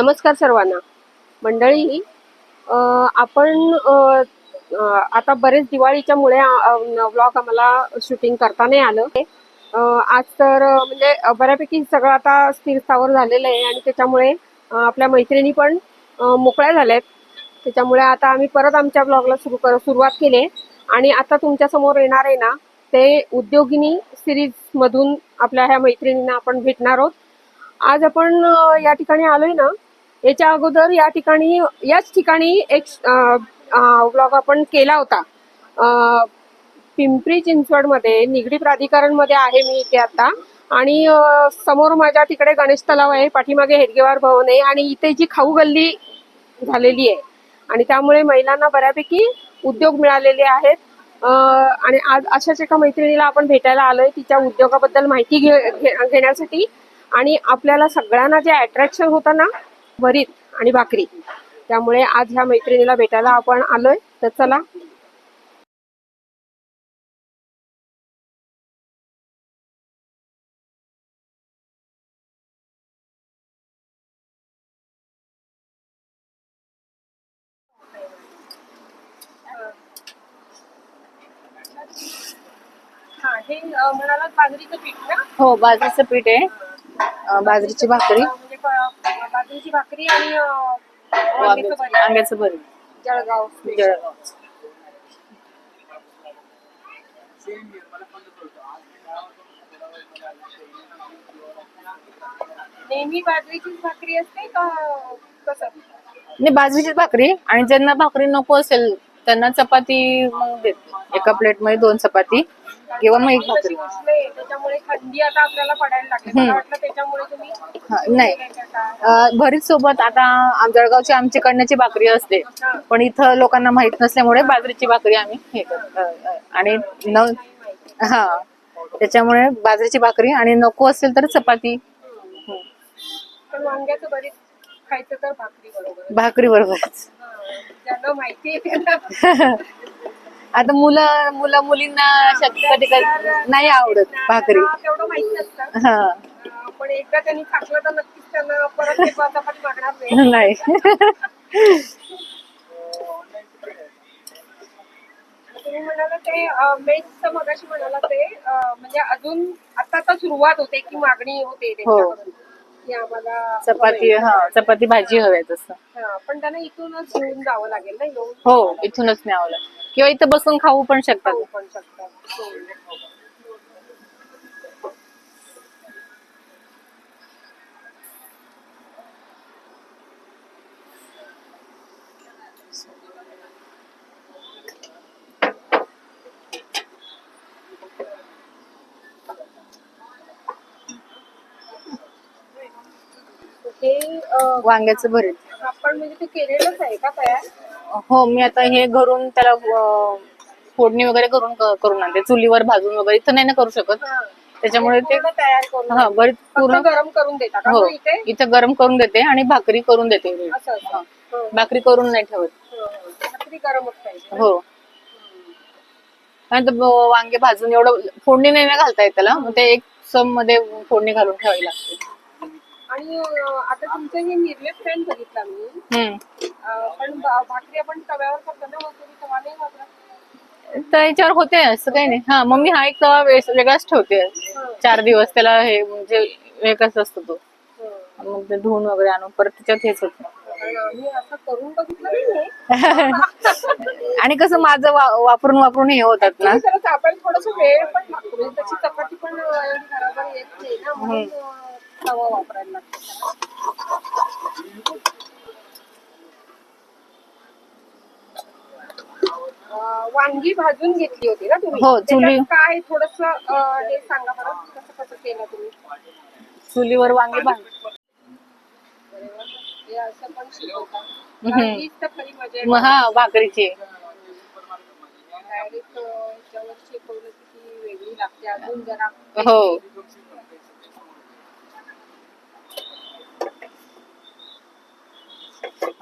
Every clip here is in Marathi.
नमस्कार सर्वांना. मंडळी आपण आता बरेच दिवाळीच्या मुळे व्लॉग आम्हाला शूटिंग करता नाही आलं. आज तर म्हणजे बऱ्यापैकी सगळं आता स्थिर स्थावर झालेलं आहे आणि त्याच्यामुळे आपल्या मैत्रिणी पण मोकळ्या मोकळ्या झाल्यात. त्याच्यामुळे आता आम्ही परत आमच्या ब्लॉगला सुरू कर सुरुवात केली आहे. आणि आता तुमच्यासमोर येणार आहे ना ते उद्योगिनी सिरीजमधून आपल्या ह्या मैत्रिणींना आपण भेटणार आहोत. आज आपण या ठिकाणी आलोय ना याच्या अगोदर या ठिकाणी याच ठिकाणी एक ब्लॉग आपण केला होता. पिंपरी चिंचवडमध्ये निगडी प्राधिकरणमध्ये आहे मी इथे आता. आणि समोर माझ्या तिकडे गणेश तलाव आहे पाठीमागे हेडगेवार भवन आहे आणि इथे जी खाऊ गल्ली झालेली आहे. आणि त्यामुळे महिलांना बऱ्यापैकी उद्योग मिळालेले आहेत. आणि आज अशाच एका मैत्रिणीला आपण भेटायला आलोय. तिच्या उद्योगाबद्दल माहिती घे- घे- घेण्यासाठी. आणि आपल्याला सगळ्यांना जे अट्रॅक्शन होतं ना भरीत आणि भाकरी. त्यामुळे आज ह्या मैत्रिणीला भेटायला आपण आलोय. तर चला. हा हे म्हणाला बाजरीचं पीठ ना? हो बाजरीचं पीठ आहे. अं, बाजरीची भाकरी. म्हणजे बाजरीची भाकरी आणि वांग्याचं भरीत. वांग्याचं भरीत जळगाव. जळगाव. नेहमी बाजरीचीच भाकरी असते का कसं? नाही बाजरीची भाकरी. आणि ज्यांना भाकरी नको असेल त्यांना चपाती मग देते एका प्लेटमध्ये दोन चपाती किंवा मग एक भाकरी. कशी उष्णे, त्याच्यामुळे थंडी आता आपल्याला पडायला लागली. मला हम्म. वाटलं त्याच्यामुळे तुम्ही हा, नाही. अं, भरीत सोबत आता आम- जळगावची आमची कण्याची भाकरी असते. पण इथं लोकांना माहीत नसल्यामुळे बाजरीची भाकरी आम्ही हे करतो. अं, अं, आणि न हा. त्याच्यामुळे बाजरीची भाकरी आणि नको असेल तर चपाती. पण वांग्याचं भरीत खायचं तर भाकरी बरोबर. भाकरी बरोबरच ज्यांना माहिती आहे त्यांना आता मुलं मुलं मुलींना कधी कधी नाही आवडत भाकरी तेवढं माहिती नसतं. हा. पण एकदा त्यांनी खाकलं तर नक्कीच त्यांना परत ते चपाती मागणार नाही. तुम्ही म्हणाला ते मेन्सचं मगाशी म्हणाला ते म्हणजे अजून आता सुरुवात होते की मागणी होते त्यांच्याकडून. की आम्हाला चपाती हा चपाती भाजी हवी तसं हा, पण त्यांना इथूनच घेऊन जावं लागेल ना येऊन हो इथूनच न्यावं लागेल. किंवा इथं बसून खाऊ पण शकतात. खाऊ पण शकतात. हो. हे अं, वांग्याचं भरीत. आपण म्हणजे ते केलेलंच आहे का तयार? हो मी आता हे घरून त्याला अं, फोडणी वगैरे करून करून आणते. चुलीवर भाजून वगैरे इथं नाही ना करू शकत. हा. त्याच्यामुळे ते पूर्ण तयार करून हा भरीत फक्त पूर्ण गरम करून देता का हो मग इथे? इथं गरम करून देते आणि भाकरी करून देते असं हा. हो, भाकरी करून नाही ठेवत. हो, हो. भाकरी गरमच पाहिजे हो. आणि ते ब- वांगे भाजून एवढं फोडणी नाही ना घालता येत त्याला. मग ते एक सममध्ये फोडणी घालून ठेवावी लागते. आणि आता तुमचं हे निर्लेप फॅन बघितला मी. पण भाकरी आपण तव्यावर करतो ना मग तुम्ही तवा नाही वापरत तर याच्यावर होते असं काही नाही. हा मम्मी हा एक तवा वेस- वेगळाच ठेवते. चार दिवस त्याला हे म्हणजे वेगळाच असतो तो. मग ते धुवून वगैरे आणून परत त्याच्यात हेच होत. कारण आम्ही असं करून बघितलं नाहीये आणि कसं माझं वा- वापरून वापरून हे होतात ना. खरंच आपण थोडस वेळ पण लागतो म्हणजे त्याची चपाती पण अं, एवढी बरोबर येत नाही ना म्हणून अं, तवा वापरायला लागतो. वांगी भाजून घेतली होती ना तुम्ही? हो, चुली- काय थोडस हे सांगा बरं कसं कसं केलं तुम्ही? चुलीवर वांगे भाज हे असं पण शिकवता. हम्म. हीच तर खरी मजा आहे. मग हा भाकरीची. डायरेक्ट याच्यावर शिकवलं की ती वेगळी लागते. अजून जरा हो. हे.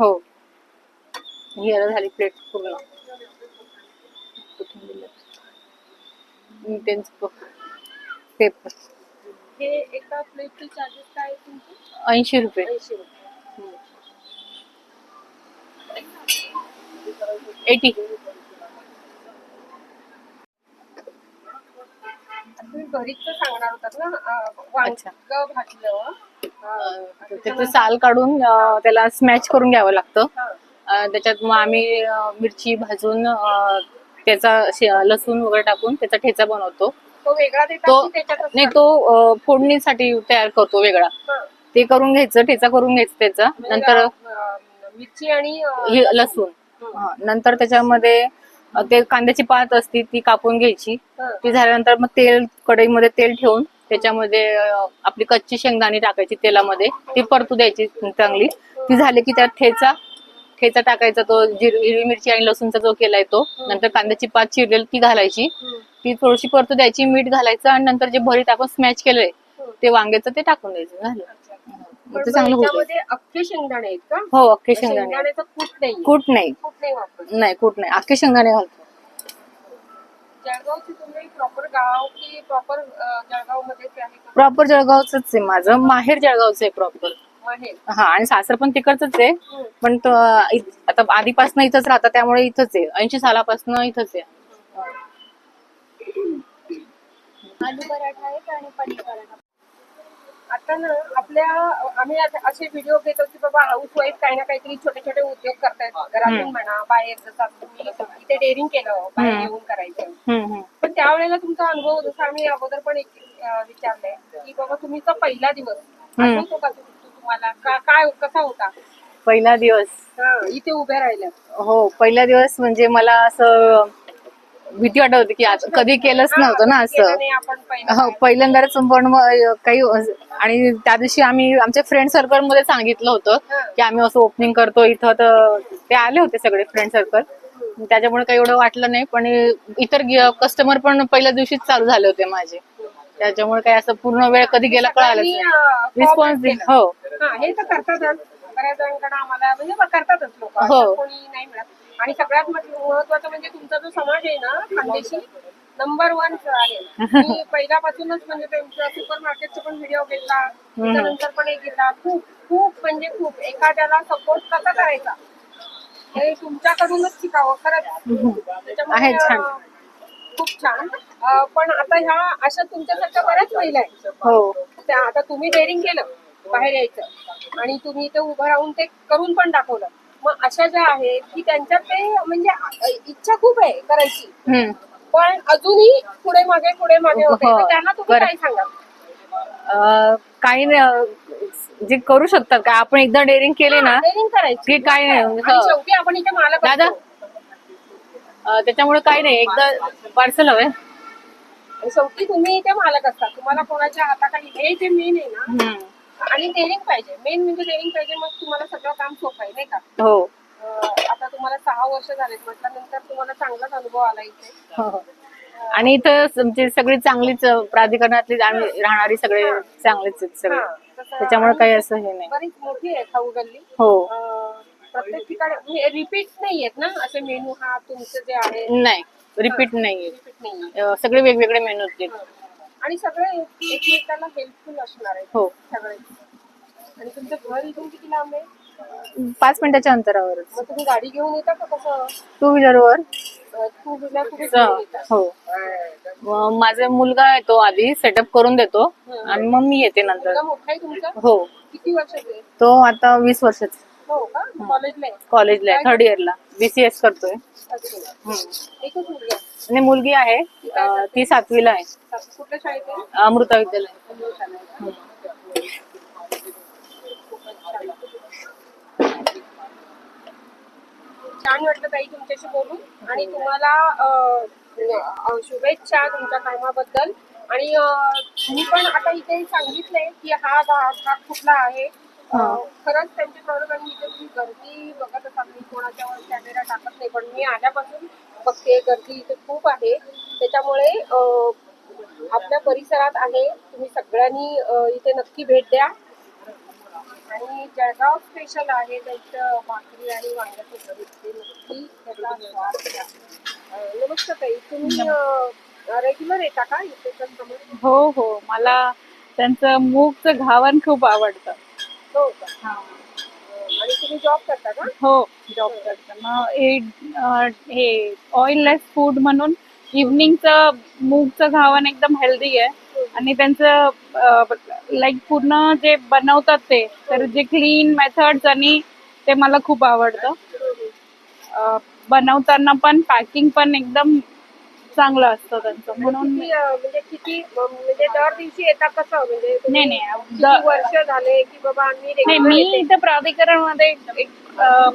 हो ही आता झाली प्लेट पूर्ण. इंटेन्स पेपर हे एका प्लेटचे चार्जेस काय तुमचे? ऐंशी रुपये. ऐंशी रुपये. एटी. तुम्ही घरीच सांगणार होतात ना अं, वांग अच्छा. भाजलं. अं, त्याचं साल काढून अं, त्याला स्मॅच करून घ्यावं लागतं. अं, त्याच्यात मग आम्ही अं, मिरची भाजून अं, त्याचा शे- लसूण वगैरे टाकून त्याचा ठेचा बनवतो. तो वेगळा देतात तो की त्याच्यातच नाही तो अं, फोडणीसाठी तयार करतो वेगळा. ते करून घ्यायचं ठेचा करून घ्यायचं त्याचा. म्हणजे, नंतर अं, मिरची आणि अं, हे लसूण. नंतर त्याच्यामध्ये ते कांद्याची पात असती ती कापून घ्यायची. ती झाल्यानंतर मग तेल कढईमध्ये तेल ठेवून त्याच्यामध्ये आपली कच्ची शेंगदाणी टाकायची तेलामध्ये. ती परतू द्यायची चांगली. ती झाली की त्यात ठेचा ठेचा टाकायचा तो जिर- हिरवी मिरची आणि लसूणचा जो केलाय तो. नंतर कांद्याची पात चिरलेली ती घालायची. ती थोडीशी परतू द्यायची मीठ घालायचं आणि नंतर जे भरीत आपण स्मॅच केलंय. ते वांग्याचं ते टाकून द्यायचं. झालं. चांगलं होतं. अख्खे शेंगदाणे आहेत का? हो अख्खे शेंगदाणे. शेंगदाण्याचं कूट नाही कूट नाही. कूट नाही वापरत. नाही कूट नाही. अख्खे शेंगदाणे घालतो. जळगावचे तुम्ही प्रॉपर गाव की प्रॉपर जळगाव मध्येच आहे का? प्रॉपर जळगावच आहे माझं. माहेर जळगावचं आहे प्रॉपर माहेर. हा आणि सासर पण तिकडचंच आहे. हम्म. पण तो इ- आता आधीपासून इथंच राहतात त्यामुळे इथंच आहे. ऐंशी सालापासून इथंच आहे. आलू पराठा आहे आणि पनीर पराठा? आता ना आपल्या आम्ही आता असे व्हिडिओ घेतो की बाबा हाऊस वाईफ काही ना काहीतरी छोटे छोटे उद्योग करतायत. घरातून म्हणा बाहेर जसं तुम्ही इथे डेअरिंग केलं बाहेर. येऊन करायचं. पण त्यावेळेला तुमचा अनुभव जसा आम्ही अगोदर पण एक विचारलंय की बाबा तुम्हीचा पहिला दिवस. आठवतो का तुम्हाला? काय कसा होता? पहिला दिवस. हा, इथे उभ्या राहिल्या हो पहिला दिवस म्हणजे मला असं भीती वाटत होती की आज कधी केलंच नव्हतं ना असं. हो पहिल्यांदाच पण काही आणि त्या दिवशी आम्ही आमच्या फ्रेंड सर्कलमध्ये सांगितलं होतं की आम्ही असं ओपनिंग करतो इथं तर ते आले होते सगळे फ्रेंड सर्कल त्याच्यामुळे काही एवढं वाटलं नाही पण इतर कस्टमर पण पहिल्या दिवशीच चालू झाले होते माझे. त्याच्यामुळे काही असं पूर्ण वेळ कधी गेला अं, रिस्पॉन्स केलं. हो. हा तर करतातच. बऱ्याच जणांकडे आम्हाला म्हणजे करतातच लोक. हो. नाही मिळत. आणि सगळ्यात मह- महत्वाचं म्हणजे तुमचा जो समाज आहे ना खानदेशी नंबर वन आहे. मी पहिल्यापासूनच म्हणजे त्यांच्या सुपर मार्केटचा पण व्हिडिओ घेतला त्याच्यानंतर पण एक खूप खूप म्हणजे खूप. एखाद्याला सपोर्ट कसा करायचा? हे तुमच्याकडूनच शिकावं खरंच. त्याच्यामुळे, खूप छान. पण आता ह्या अशा तुमच्यासारख्या बऱ्याच महिला आहेत. हो. आता तुम्ही डेअरिंग केलं बाहेर यायचं. आणि तुम्ही इथे उभं राहून ते करून पण दाखवलं. मग अशा ज्या आहेत की त्यांच्यात ते म्हणजे इच्छा खूप आहे करायची. पण अजूनही पुढे मागे पुढे मागे होते. हो, तर त्यांना तुम्ही. काय सांगा काही जे करू शकतात का? आपण एकदा डेअरिंग केले ना डेअरिंग करायची. की काय नाही. हो. शेवटी आपण इथे मालक दादा? असतो. त्याच्यामुळे काही नाही. एकदा पार्सल आणि शेवटी तुम्ही इथे मालक असतात तुम्हाला कोणाच्या हाताखाली हे जे मेन आहे ना. आणि डेअरिंग पाहिजे. मेन म्हणजे डेअरिंग पाहिजे मग तुम्हाला सगळं काम सोपं आहे नाही का? हो. अं, आता तुम्हाला सहा वर्ष झालेत म्हटल्यानंतर तुम्हाला चांगलाच अनुभव आला इथे. हो, हो. आणि इथं म्हणजे सगळी चांगलीच प्राधिकरणातली आम्ही राहणारी सगळे चांगलेच आहेत सगळे. हा, तसं त्याच्यामुळे काही असं हे नाही. बरीच मोठी आहे खाऊ गल्ली. हो. अं, प्रत्येक ठिकाणी रिपीट नाही आहेत ना? असे मेनू हा तुमचे जे आहे. नाही. रिपीट नाहीये रिपीट नाही अं, सगळे वेगवेगळे मेनू आहेत. आणि सगळे एक- एकमेकांना हेल्पफुल असणार आहे हो. सगळे. आणि तुमचं घर इथून किती लांब आहे? पाच मिनिटाच्या अंतरावरच. मग तुम्ही गाडी घेऊन येता का कसं? टू व्हीलरवर टू व्हीलर तुम्ही घेऊन येता? हो. माझा मुलगा येतो आधी सेटअप करून देतो आणि मग मी येते नंतर. मुलगा मोठा आहे तुमचा? हो. किती वर्षाचे आहे? तो आता वीस वर्षाचा हो का? कॉलेजला आहे. कॉलेजला आहे थर्ड इयरला बीसीएस करतोय. अच्छा. हम्म. एकच मुलगा आहे. आणि मुलगी आहे अं, ती सातवीला आहे. सासू कुठल्या शाळेत आहे? अमृता विद्यालय. छान वाटलं ताई तुमच्याशी बोलून. आणि तुम्हाला अं, शुभेच्छा तुमच्या कामाबद्दल. आणि मी पण आता इथे सांगितलंय की हा भाग हा कुठला आहे. खरंच त्यांच्या प्रॉडक्ट आणि इथे तुम्ही गर्दी बघत असाल मी कोणाच्यावर कॅमेरा टाकत नाही. पण मी आल्यापासून बघते गर्दी इथे खूप आहे. त्याच्यामुळे आपल्या परिसरात आहे. तुम्ही सगळ्यांनी इथे नक्की भेट द्या. आणि जळगाव स्पेशल आहे त्यांचं भाकरी आणि वांग्याचं भरीत ते नक्की त्याचा स्वाद घ्या. नमस्कार ताई तुम्ही रेग्युलर येता का इथे कस्टमर हो हो. मला त्यांचं मूगचं घावण खूप आवडतं. हो का? आणि तुम्ही जॉब करता का? हो जॉब करतं. मग हे हे ऑइललेस फूड म्हणून इव्हनिंगचं मूगचं घावण एकदम हेल्दी आहे. आणि त्यांचं लाईक पूर्ण जे बनवतात ते तर जे क्लीन मेथड्स आणि ते मला खूप आवडतं. बनवताना पण पॅकिंग पण एकदम चांगलं असतं त्यांचं. म्हणून किती, अं, म्हणजे किती म्हणजे दर दिवशी येता कसं? म्हणजे नाही नाही वर्ष झाले की बाबा आम्ही मी? इथे प्राधिकरणमध्ये एक अ,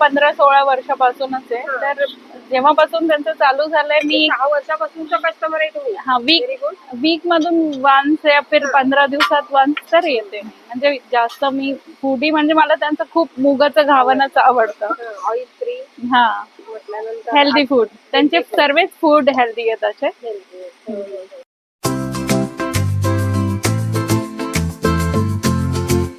पंधरा सोळा वर्षापासूनच आहे. तर जेव्हापासून त्यांचं चालू झालंय मी सहा वर्षापासूनचा कस्टमर आहे तुम्ही? हा वीक वीक मधून वन्स या फिर पंधरा दिवसात वन्स तर येते. मी. म्हणजे जास्त मी फूडी म्हणजे मला त्यांचं खूप मुगाचं घावणच आवडतं. ऑइल फ्री हा. म्हटल्यानंतर हेल्दी फूड त्यांचे सर्वच फूड हेल्दी आहेत असे.